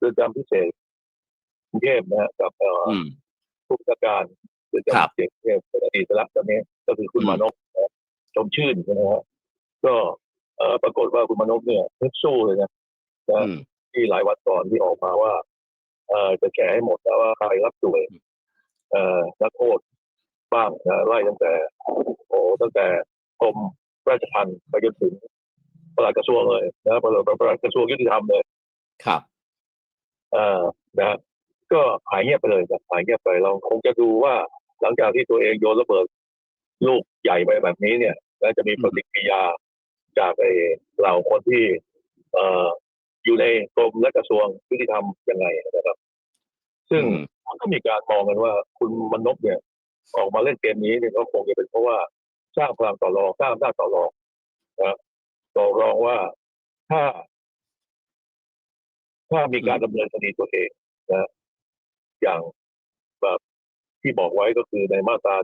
เรือนจำพิเศษกรุงเทพนะฮะกับเอ่ออืม ผู้บัญชาการเรือนครับจำพิเศษกรุงเทพเป็นอดีตไปแล้วตอนนี้ก็คือคุณอืม มานพนะชมชื่นนะฮะก็เอ่อปรากฏว่าคุณมานพเนี่ยฮึดสู้เลยนะนะอืม ที่หลายวันก่อนที่ออกมาว่า เอ่อจะแฉให้หมดนะว่าใครรับสวย เอ่อนักโทษบ้างนะไล่ตั้งแต่โอ้ตั้งแต่กรมราชทัณฑ์ไปจนถึงปลัดกระทรวงเลยนะปลัดปลัดกระทรวงยุติธรรมเลย ครับเอ่อนะฮะก็หายเงียบไปเลยนะหายเงียบไปเราคงจะดูว่า หลังจากที่ตัวเองโยนระเบิดลูกใหญ่ไปแบบนี้เนี่ยแล้วจะมีปฏิกิริยาจากไอ้เหล่าคนที่เอ่ออยู่ในกรมและกระทรวงยุติธรรมยังไงนะครับ ซึ่งอืมมันก็มีการมองกันว่า คุณมนพเนี่ย ออกมาเล่นเกมนี้เนี่ยก็คงจะเป็นเพราะว่าสร้างพลังต่อรองสร้างอำนาจต่อรองนะต่อรองว่าถ้า ถ้ามีการดำเนินคดีตัวเองนะอย่างแบบที่บอกไว้ก็คือในมาตรา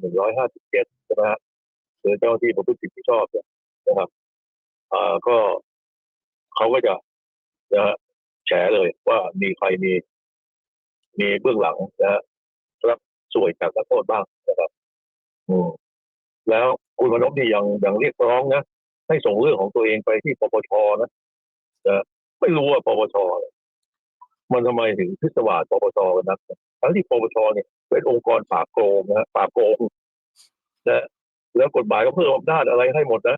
157ใช่ไหมฮะหรือเจ้าหน้าที่ประพฤติผิดชอบเนี่ยนะครับอ่าก็เขาก็จะนะฮะแฉเลยว่ามีใครมี มีเบื้องหลังนะฮะรับสวยจากนักโทษบ้างนะครับ อืมแล้วคุณมนพนี่ยังยังเรียกร้องนะให้ส่งเรื่องของตัวเองไปที่ปปชนะนะไม่รู้ว่าปปชอะไร มันทำไมถึงพิศวาสปปชกันนักทั้งที่ปปชเนี่ยเป็นองค์กรปราบโกงนะฮะปราบโกงนะแล้วกฎหมายก็เพิ่มอำนาจอะไรให้หมดนะ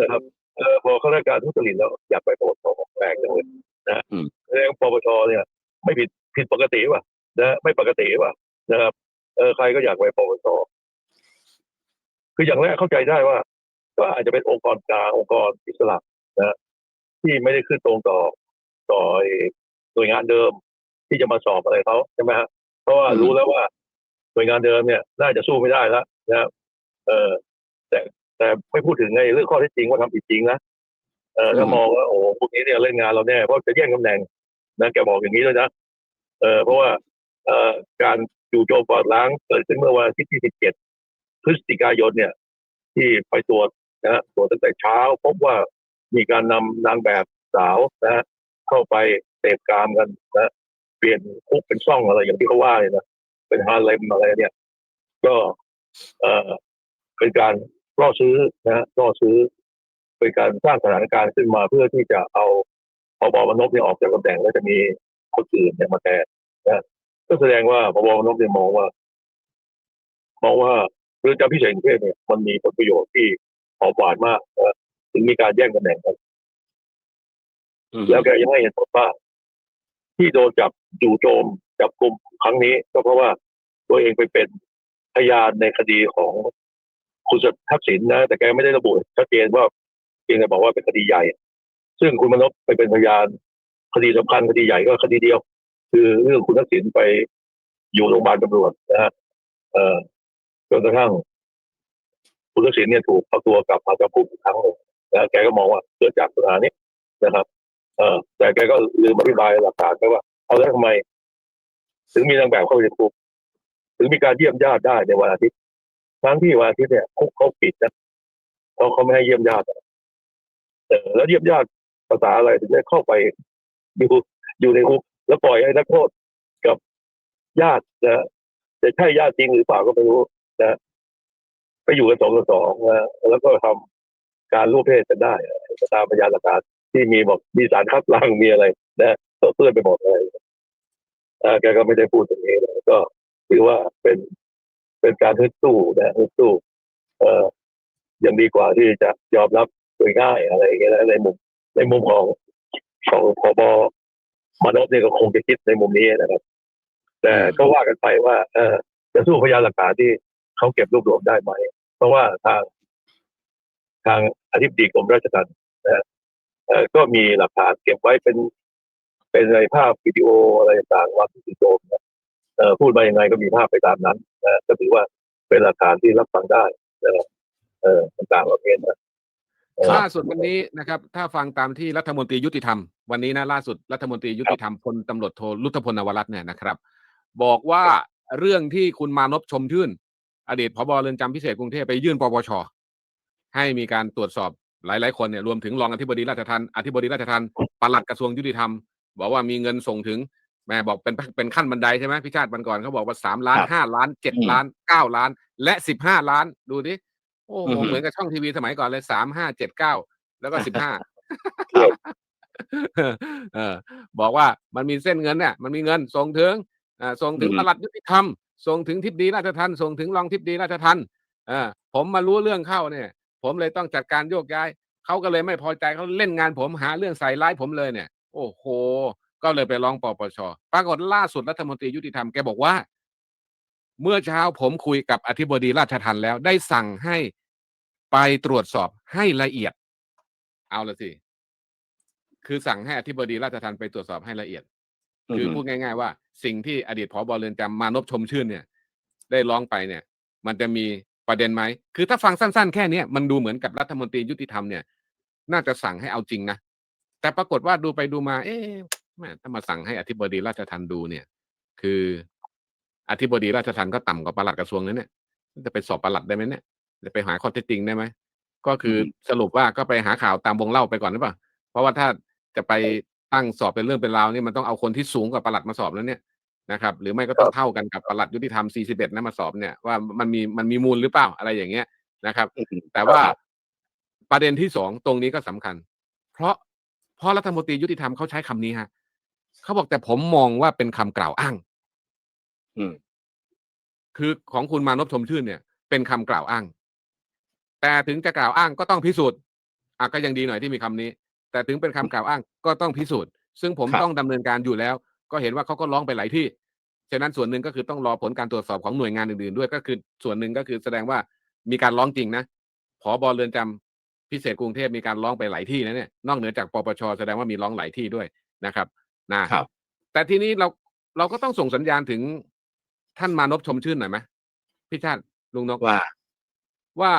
นะครับเออพอข้าราชการทุจริตแล้วอยากไปปปชแปลกจังเลยนะอืมแสดงปปชเนี่ย ไม่ผิดผิดปกติว่ะนะไม่ปกติว่ะนะครับเออใครก็อยากไปปปชคืออย่างแรกเข้าใจได้ว่า ก็อาจจะเป็นองค์กรกลางองค์กรอิสระนะที่ไม่ได้ขึ้นตรงต่อต่อไอ้ห น่วยงานเดิมที่จะมาสอบอะไรเขาใช่ไหมฮะเพราะว่าอืมรู้แล้วว่าหน่วยงานเดิมเนี่ยน่าจะสู้ไม่ได้แล้วนะครับเออแต่แต่ไม่พูดถึงไอ้เรื่องข้อเท็จจริงว่าทำผิดจริงนะเออถ้ามองว่าโอ้โหพวกนี้เนี่ยเล่นงานเราแน่เพราะจะแย่งตำแหน่งนะแกบอกอย่างนี้เลยนะเออเพราะว่าเอ่อการจู่โจมปลอดล้างเกิดขึ้นเมื่อวันอาทิตย์ที่ 17 พฤศจิกายนเนี่ย ที่ไปตรวจนะฮะตรวจตั้งแต่เช้า พบว่ามีการนำนางแบบสาวนะฮะเข้าไป เสพกามกันนะเปลี่ยนคุกเป็นซ่องอะไรอย่างที่เขาว่าเลยนะเป็นฮาเลมอะไรเนี่ย ก็เอ่อเป็นการล่อซื้อนะฮะล่อซื้อ เป็นการสร้างสถานการณ์ขึ้นมาเพื่อที่จะเอาพบมนพเนี่ยออกจากตำแหน่งแล้วจะมีคนอื่นเนี่ยมาแทนนะก็แสดงว่าพบมนพเนี่ยมองว่ามองว่าเรือนจำพิเศษกรุงเทพเนี่ยมันมีผลประโยชน์ที่หอมหวานมากนะถึงมีการแย่งตำแหน่งกันอืมแล้วแกยังให้เหตุผลว่า ที่โดนจับจู่โจมจับกลุ่มครั้งนี้ ก็เพราะว่าตัวเองไปเป็นพยานในคดีของคุณสุทักษิณนะ แต่แกไม่ได้ระบุชัดเจนว่าเพียงแต่บอกว่าเป็นคดีใหญ่ ซึ่งคุณมนพไปเป็นพยานคดีสำคัญคดีใหญ่ก็คดีเดียว คือเรื่องคุณทักษิณไปอยู่โรงพยาบาลตำรวจนะฮะเอ่อจนกระทั่งคุณทักษิณเนี่ยถูกเอาตัวกลับมาจำคุกอีกครั้งหนึ่งนะแกก็มองว่าเกิดจากปัญหานี้นะครับ เออแต่แกก็ลืมอธิบายหลักฐานไปว่า เอาแล้วทำไม ถึงมีนางแบบเข้าไปในคุกถึงมีการเยี่ยมญาติได้ในวันอาทิตย์ทั้งที่วันอาทิตย์เนี่ยคุกเขาปิดนะเขาเขาไม่ให้เยี่ยมญาติเออแล้วเยี่ยมญาติภาษาอะไรถึงได้เข้าไปอยู่อยู่ในคุกแล้วปล่อยให้นักโทษกับญาตินะจะใช่ญาติจริงหรือเปล่าก็ไม่รู้นะไปอยู่กันสองต่อสองนะแล้วก็ทำการร่วมเพศกันได้ตามพยานหลักฐาน ที่มีบอกมีสารคัดหล้างมีอะไร นะเปื้อนไปหมดเลยอ่าแกก็ไม่ได้พูดตรงนี้เลยก็ถือว่าเป็นเป็นการฮึดสู้นะฮึดสู้ เอ่อยังดีกว่าที่จะยอมรับโดยง่ายอะไรอย่างเงี้ยนะในมุมในมุมของของพบมนพเนี่ยก็คงจะคิดในมุมนี้นะครับ แต่ก็ว่ากันไปว่า เออจะสู้พยานหลักฐานที่เขาเก็บรวบรวมได้ไหม เพราะว่าทาง ทางอธิบดีกรมราชทัณฑ์นะเอ่อ ก็มีหลักฐานเก็บไว้เป็น เป็นในภาพวิดีโออะไรต่างๆว่าที่โจมนะเอ่อพูดมายังไงก็มีภาพไปตามนั้นนะก็ถือว่าเป็นหลักฐานที่รับฟังได้นะครับเอ่อต่างๆประเภทนะล่าสุดวันนี้นะครับ ถ้าฟังตามที่รัฐมนตรียุติธรรม วันนี้นะล่าสุดรัฐมนตรียุติธรรมพลตำรวจโทรุทธพลนวรัตน์เนี่ยนะครับ บอกว่าเรื่องที่คุณมานพชมชื่น อดีตพบเรือนจำพิเศษกรุงเทพไปยื่นปปชให้มีการตรวจสอบ หลาย ๆ คนเนี่ยรวมถึงรองอธิบดีราชทัณฑ์อธิบดีราชทัณฑ์ปลัดกระทรวงยุติธรรม บอกว่ามีเงินส่งถึงแม่บอกเป็นเป็นขั้นบันไดใช่ไหมพี่ชาติบันก่อนเขาบอกว่าสามล้านครับห้าล้านเจ็ดอืมล้านเก้าล้าน และสิบห้าล้านดูดิโอ้โหอือหือเหมือนกับช่องทีวีสมัยก่อนเลยสามห้าเจ็ดเก้าแล้วก็สิบห้าครับเออบอกว่ามันมีเส้นเงินเนี่ยมันมีเงินส่งถึงอ่าส่งถึงอืมปลัดยุติธรรมส่งถึงทิบดีราชทันส่งถึงรองทิบดีราชทันเออผมมารู้เรื่องเข้าเนี่ย ผมเลยต้องจัดการโยกย้ายเขาก็เลยไม่พอใจเขาเล่นงานผมหาเรื่องใส่ร้ายผมเลยเนี่ย โอ้โห ก็เลยไปร้องปปชปรากฏล่าสุดรัฐมนตรียุติธรรมแกบอกว่า เมื่อเช้าผมคุยกับอธิบดีราชทันแล้ว ได้สั่งให้ไปตรวจสอบให้ละเอียด เอาละสิคือสั่งให้อธิบดีราชทันไปตรวจสอบให้ละเอียด คือพูดง่าย ๆ ว่า สิ่งที่อดีตผบเรือนจำมานพชมชื่นเนี่ย ได้ร้องไปเนี่ย มันจะมี ประเด็นไหมคือถ้าฟังสั้น ๆ แค่เนี้ยมันดูเหมือนกับรัฐมนตรียุติธรรมเนี่ย น่าจะสั่งให้เอาจริงนะแต่ปรากฏว่าดูไปดูมา เอ๊ะแม่ถ้ามาสั่งให้อธิบดีราชทันดูเนี่ย คืออธิบดีราชทันก็ต่ำกว่าปลัดกระทรวงนั้นเนี่ยจะไปสอบปลัดได้ไหมเนี่ยจะไปหาข้อเท็จจริงได้ไหมก็คืออมสรุปว่าก็ไปหาข่าวตามวงเล่าไปก่อนหรือเปล่าเพราะว่าถ้าจะไปตั้งสอบเป็นเรื่องเป็นราวนี่มันต้องเอาคนที่สูงกว่าปลัดมาสอบแล้วเนี่ย นะครับ หรือไม่ก็ต้องเท่ากันกับปลัดยุติธรรม 41นะมาสอบเนี่ยว่ามันมีมันมีมูลหรือเปล่าอะไรอย่างเงี้ยนะครับอืมแต่ว่าครับประเด็นที่สองตรงนี้ก็สำคัญ เพราะเพราะรัฐมนตรียุติธรรมเขาใช้คำนี้ฮะเขาบอกแต่ผมมองว่าเป็นคำกล่าวอ้าง อืม คือของคุณมานพชมชื่นเนี่ย เป็นคำกล่าวอ้าง แต่ถึงจะกล่าวอ้างก็ต้องพิสูจน์อะก็ยังดีหน่อยที่มีคำนี้ แต่ถึงเป็นคำกล่าวอ้างก็ต้องพิสูจน์ ซึ่งผมครับต้องดำเนินการอยู่แล้ว ก็เห็นว่าเขาก็ร้องไปหลายที่ ฉะนั้นส่วนหนึ่งก็คือต้องรอผลการตรวจสอบของหน่วยงานอื่นๆ ด้วยก็คือส่วนหนึ่งก็คือแสดงว่ามีการร้องจริงนะผอบเรือนจำพิเศษกรุงเทพมีการร้องไปหลายที่นะเนี่ยนอกเหนือจากปปชแสดงว่ามีร้องหลายที่ด้วยนะครับนะครับ แต่ทีนี้เราเราก็ต้องส่งสัญญาณถึงท่านมานพชมชื่นหน่อยไหมพี่ชาติลุงนกว่า ว่า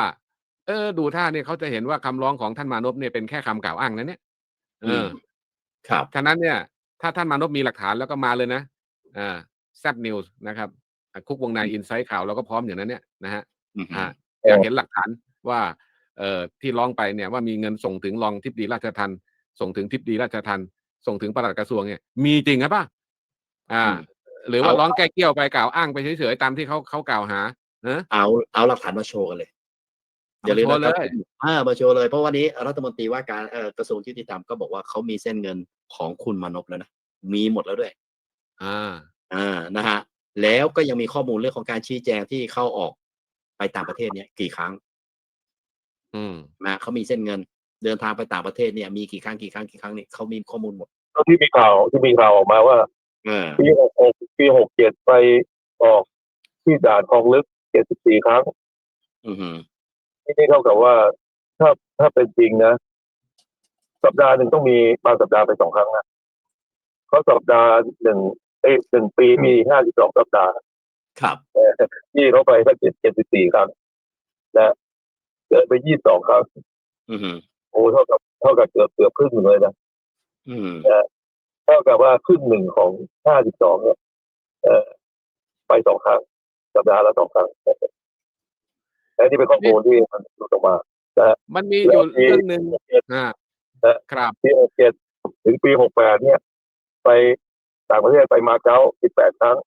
เออ ดูท่าเนี่ยเขาจะเห็นว่าคำร้องของท่านมานพเนี่ยเป็นแค่คำกล่าวอ้างนะเนี่ยเออมครับฉะนั้นเนี่ย ถ้าท่านมานพมีหลักฐานแล้วก็มาเลยนะอ่าแซบนิวส์นะครับอะคุกวงในอินไซต์ข่าวเราก็พร้อมอย่างนั้นเนี่ยนะฮะอืมอ่าอยากเห็นหลักฐานว่าเอ่อที่ร้องไปเนี่ยว่ามีเงินส่งถึงรองทิบดีราชทันส่งถึงทิบดีราชทันส่งถึงปลัดกระทรวงเนี่ยมีจริงหรือเปล่าอ่าอืมหรือว่าเอาร้องแก้เกี้ยวไปกล่าวอ้างไปเฉยๆตามที่เขาเขากล่าวหาเนอะเอาเอาหลักฐานมาโชว์กันเลยเอาอย่าลืมมาโชว์นะครับเลยอ่ามาโชว์เลย เพราะวันนี้รัฐมนตรีว่าการเอ่อกระทรวงยุติธรรมก็บอกว่าเขามีเส้นเงินของคุณมานพแล้วนะ มีหมดแล้วด้วย อ่า อ่า นะฮะ แล้วก็ยังมีข้อมูลเรื่องของการชี้แจงที่เข้าออกไปต่างประเทศเนี่ยกี่ครั้ง อืมนะเขามีเส้นเงินเดินทางไปต่างประเทศเนี่ยมีกี่ครั้งกี่ครั้งกี่ครั้งเนี่ยเขามีข้อมูลหมดแล้วที่มีข่าวที่มีข่าวออกมาว่าเออปีหกหกปีหกเจ็ดไปออกที่ด่านคลองลึกเจ็ดสิบสี่ครั้ง อือหือที่ นี่เท่ากับว่าถ้าถ้าเป็นจริงนะ สัปดาห์หนึ่งต้องมีบางสัปดาห์ไปสองครั้งนะเพราะสัปดาห์หนึ่งเอ้ยหนึ่งปีมีห้าสิบสองสัปดาห์ ครับที่เขาไปก็เจ็ดเจ็ดสิบสี่ครั้งนะเกิดไปยี่สิบสองครั้งอือหือโอ้เท่ากับเท่ากับเกือบเกือบครึ่งหนึ่งเลยนะอืมเท่ากับว่าครึ่งหนึ่งของห้าสิบสองเนี่ยเอ่อไปสองครั้งสัปดาห์ละสองครั้ง และนี่เป็นข้อมูลที่มันหลุดออกมามันมีอยู่เรื่องหนึ่งอ่าเออครับปีหกเจ็ดถึงปีหกแปดเนี่ย ไปต่างประเทศไปมาเก๊าสิบแปดครั้ง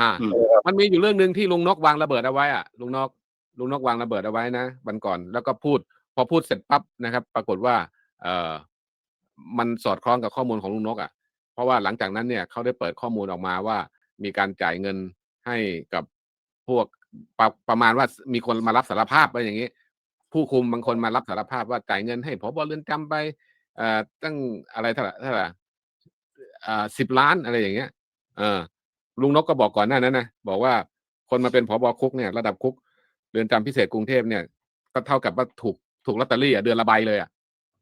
ฮะอืมนะครับมันมีอยู่เรื่องหนึ่งที่ลุงนกวางระเบิดเอาไว้อะลุงนกลุงนกวางระเบิดเอาไว้นะวันก่อนแล้วก็พูด พอพูดเสร็จปั๊บนะครับ ปรากฏว่า เออมันสอดคล้องกับข้อมูลของลุงนกอะ เพราะว่าหลังจากนั้นเนี่ยเขาได้เปิดข้อมูลออกมาว่า มีการจ่ายเงินให้กับพวก ประประมาณว่ามีคนมารับสารภาพอะไรอย่างนี้ ผู้คุมบางคนมารับสารภาพว่าจ่ายเงินให้พบเรือนจำไปเอ่อตั้งอะไรเท่าไหร่เท่าไหร่อ่าสิบล้านอะไรอย่างเงี้ย เออ ลุงนกก็บอกก่อนหน้านั้นนะบอกว่าคนมาเป็นผบคุกเนี่ย ระดับคุกเรือนจำพิเศษกรุงเทพเนี่ย ก็เท่ากับว่าถูกถูกลอตเตอรี่อะเดือนละใบเลยอะ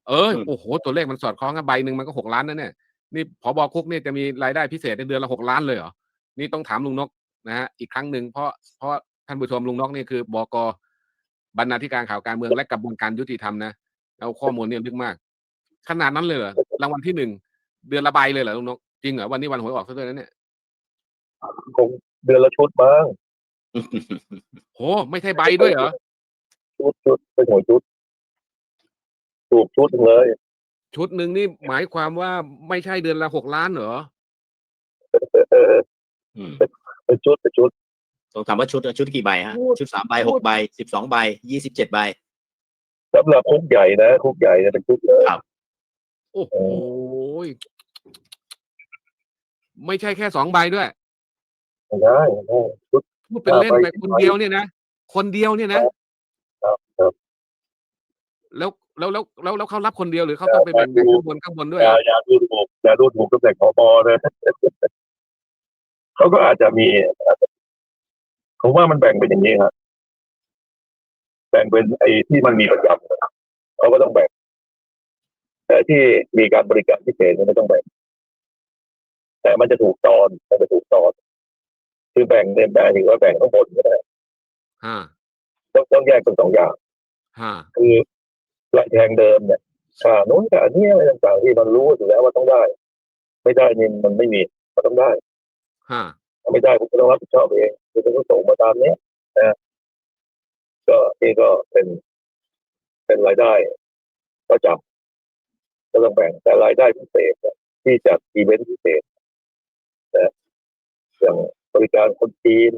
เอออืมโอ้โหตัวเลขมันสอดคล้องกันใบหนึ่งมันก็หกล้านนะเนี่ยนี่ผบคุกเนี่ยจะมีรายได้พิเศษในเดือนละหกล้านเลยเหรอนี่ต้องถามลุงนกนะฮะอีกครั้งหนึ่งเพราะเพราะ ท่านผู้ชมลุงนกนี่คือบกบรรณาธิการข่าวการเมืองและกระบวนการยุติธรรมนะเอาข้อมูลเนี่ยลึกมาก ขนาดนั้นเลยเหรอรางวัลที่หนึ่งเดือนละใบเลยเหรอลุงนกจริงเหรอวันนี้วันหวยออกซะด้วยนะเนี่ยคงเดือนละชุดบ้างโหไม่ใช่ใบด้วยเหรอชุดชุดเป็นหัวชุดถูกชุดหนึ่งเลย ชุดหนึ่งนี่หมายความว่าไม่ใช่เดือนละหกล้านเหรอเอออืมเป็นชุดเป็นชุด ต้องถามว่าชุดชุดกี่ใบฮะพูดชุดสามใบพูหดกใบสิบสองใบยี่สิบเจ็ดใบสำหรับคุกใหญ่นะคุกใหญ่เนี่ยเป็นชุดเลยครับ โอ้โหไม่ใช่แค่สองใบด้วยไม่ได้ไม่ได้ชุดพูดเป็นเล่นไปอ่าไปคนเดียวเนี่ยนะคนเดียวเนี่ยนะครับครับแล้วแล้วแล้วแล้วแล้วเขารับคนเดียวหรือเขาต้องไปแบ่งดูข้างบนข้างบนด้วยอย่าอะอย่าดูถูกอย่าดูถูกตำแหน่งผบนะเขาก็อาจจะมี ผมว่ามันแบ่งเป็นอย่างนี้ครับแบ่งเป็นไอ้ที่มันมีประจำนะครับเขาก็ต้องแบ่ง แต่ที่มีการบริการพิเศษเนี่ยไม่ต้องแบ่ง แต่มันจะถูกตอนมันจะถูกตอน คือแบ่งเนี่ยแบ่งถึงว่าแบ่งข้างบนก็ได้ฮะต้องต้องแยกเป็นสองอย่างฮะคือรายแทงเดิมเนี่ยค่าโน้นค่านี้อะไรต่างๆที่มันรู้อยู่แล้วว่าต้องได้ ไม่ได้นี่มันไม่มีมันต้องได้ฮะ ถ้าไม่ได้ผมก็ต้องรับผิดชอบเองคือต้องส่งมาตามเนี้ยนะก็นี่ก็เป็นเป็นรายได้ประจำก็ต้องแบ่งแต่รายได้พิเศษเนี่ยที่จัดอีเวนต์พิเศษนะอย่างบริการคนจีน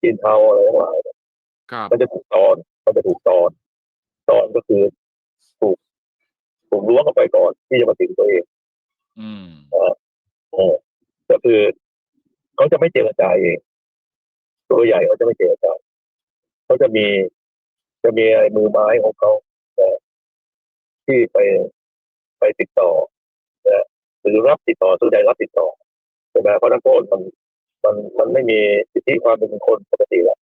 จีนเทาอะไรทั้งหลายครับมันจะถูกตอนมันจะถูกตอน ตอนก็คือถูกถูกล้วงเข้าไปก่อนที่จะมาถึงตัวเอง อืมเออก็คือ เขาจะไม่เจรจาเองตัวใหญ่เขาจะไม่เจรจาเขาจะมีจะมีไอ้มือไม้ของเขานะที่ไปไปติดต่อนะหรือรับติดต่อส่วใหญ่รับติดต่อใช่ไหมเพราะนักโทษมันมันมันไม่มีสิทธิความเป็นคนปกติแล้ว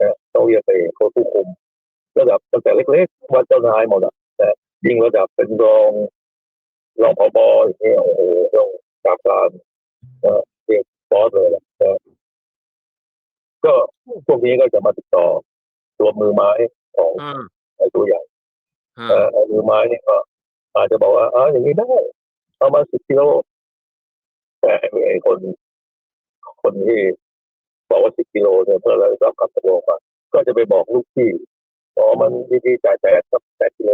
นะต้องเรียกไปค้ชผู้คุม ระดับตั้งแต่เล็กๆว่าเจ้านายหมดอะนะยิ่งระดับเป็นรองรองผบอย่างเงี้ยโอ้โหต้องตามการ บอสเลยแหละนะก็พวกนี้ก็จะมาติดต่อตัวมือไม้ของอ่าไอ้ตัวใหญ่ฮะเอ่อไอ้มือไม้เนี่ยก็อาจจะบอกว่าอ๋ออย่างนี้ได้ เอามาสิบกิโลแต่ไอ้คน คนที่บอกว่าสิบกิโลเนี่ยเพื่อเรารับคำตกลงมาก็จะไปบอกลูกพี่บอกว่ามันดีๆจ่ายแปดกับแปดกิโล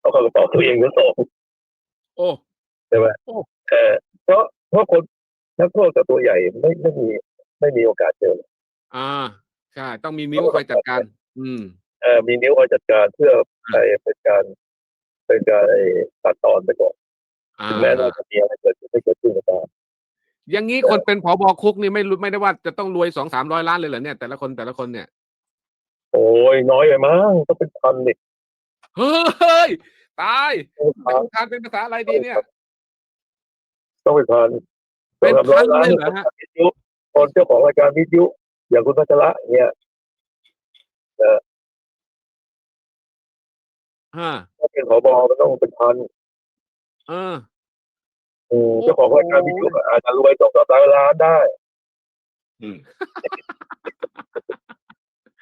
เขาก็กระเป๋าตัวเองทั้งสอง โอ้ ใช่ไหมโอ้ เออเพราะเพราะคน นักโทษกับตัวใหญ่ไม่ไม่มีไม่มีโอกาสเจออ่าใช่ต้องมีนิ้วคอยจัดการ อืมเออมีนิ้วคอยจัดการเพื่อไปเป็นการเป็นการไอ้ตัดตอนไปก่อนอ่าถึงแม้เราจะมีอะไรเกิดขึ้นไม่เกิดขึ้นก็ตามอย่างนี้คนเป็นผบคุกนี่ไม่รู้ไม่ได้ว่าจะต้องรวยสองสามร้อยล้านเลยเหรอเนี่ยแต่ละคนแต่ละคนเนี่ย โอ้ยน้อยไปมั้งต้องเป็นพันนี่เฮ้ยตายต้องเป็นพันทานเป็นภาษาอะไรดีเนี่ย ต้องเป็นพัน เป็นสองสามร้พัอนยล้านเลยเหรอฮะวิทยุคนเจ้าของรายการวิทยุ อย่างคุณพัชระเนี่ยฮะถ้าเป็นผบมันต้องเป็นพันเอออืมโอ้โหเจ้าของรายการวิทยุก็อาจจะรวยสองสามร้อยล้านได้ อืม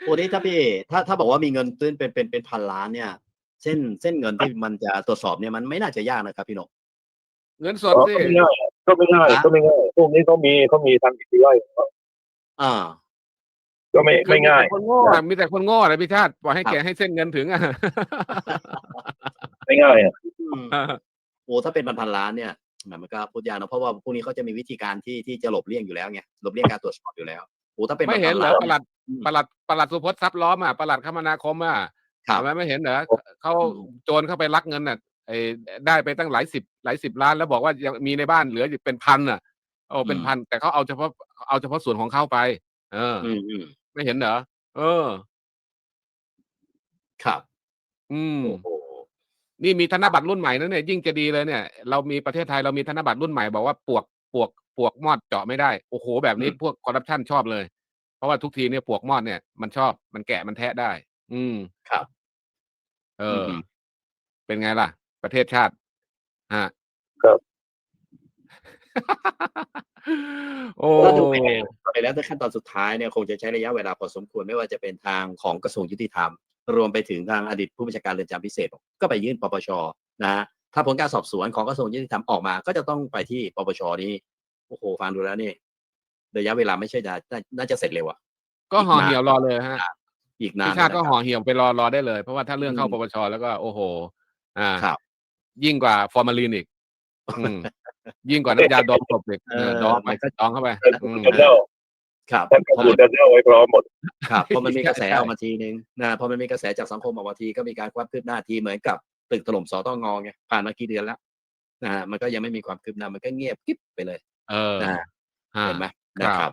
โอ้นี่ถ้าพี่ถ้าถ้าบอกว่ามีเงินตื้นเป็นเป็นเป็นพันล้านเนี่ย เส้นเส้นเงินที่มันจะตรวจสอบเนี่ยมันไม่น่าจะยากนะครับพี่นก เงินสอ๋ดอสิก็ไม่ง่าย ก็ไม่ง่ายฮะก็ไม่ง่ายพวกนี้เขามีเขามีทางกิจไล่ของเขาอ่า ก็ไม่ไม่ง่ายคือมีแต่คนโง่อะมีแต่คนโง่นะพี่ชาติปล่อยให้ครับแกให้เส้นเงินถึงอะไม่ง่ายอะอืมโอ้ถ้าเป็นพันพันล้านเนี่ยแหมมันก็พูดยากเนอะเพราะว่าพวกนี้เขาจะมีวิธีการที่ที่จะหลบเลี่ยงอยู่แล้วไงหลบเลี่ยงการตรวจสอบอยู่แล้วโอ้ถ้าเป็นไม่เห็นเหรอพัปนลัล้าดปลัดปลัดสุพจน์ทรัพย์ล้อมอะปลัดคมนาคมอะครับทำไมไม่เห็นเหรอเขาอืมโจรเข้าไปลักเงินน่ะ ไอ้ได้ไปตั้งหลายสิบหลายสิบล้าน แล้วบอกว่ายังมีในบ้านเหลืออยู่เป็นพันอะโอ้เป็นพัน แต่เขาเอาเฉพาะเอาเฉพาะส่วนของเขาไป เอออืมอืมไม่เห็นเหรอเออ ครับอืม โอ้โหนี่มีธนบัตรรุ่นใหม่นะเนี่ยยิ่งจะดีเลยเนี่ย เรามีประเทศไทยเรามีธนบัตรรุ่นใหม่บอกว่าปวกปวกปวกมอดเจาะไม่ได้โอ้โหแบบนี้พวกคอร์รัปชันชอบเลย เพราะว่าทุกทีเนี่ยปวกมอดเนี่ยมันชอบมันแกะมันแทะได้ อืม ครับ เอออมเป็นไงล่ะ ประเทศชาติฮะครับ โอ้ก็ดูไปแล้วไปแล้วแต่ขั้นตอนสุดท้ายเนี่ยคงจะใช้ระยะเวลาพอสมควรไม่ว่าจะเป็นทางของกระทรวงยุติธรรม รวมไปถึงทางอดีตผู้บัญชาการเรือนจำพิเศษ ก็ไปยื่นปปชนะฮะถ้าผลการสอบสวนของกระทรวงยุติธรรมออกมา ก็จะต้องไปที่ปปชนี้โอ้โหฟังดูแล้วนี่ระยะเวลาไม่ใช่จะน่าน่าจะเสร็จเร็วอะก็ห่อเหี่ยวรอเลยฮะอีกนานพี่ชาติก็นะครับห่อเหี่ยวไปรอรอได้เลย เพราะว่าถ้าเรื่องเข้าอืมปปชแล้วก็โอ้โห อ่าครับ ยิ่งกว่าฟอร์มาลีนอีกอืมยิ่งกว่าน้ำยาดองศพอีกเออเออดองไปมันก็ดองเข้าไปท่านอืมท่านเล่าครับท่านพอดูมันท่านเล่าไว้พร้อมหมดครับพอมันมีกระแสใช่ออกมาทีนึงนะพอมันมีกระแสจากสังคมออกมาทีก็มีการความคืบหน้าทีเหมือนกับตึกถล่มสตงไงผ่านมากี่เดือนแล้วนะฮะมันก็ยังไม่มีความคืบหน้ามันก็เงียบกิ๊บไปเลย เออนะฮะฮะเห็นไหมครับนะครับ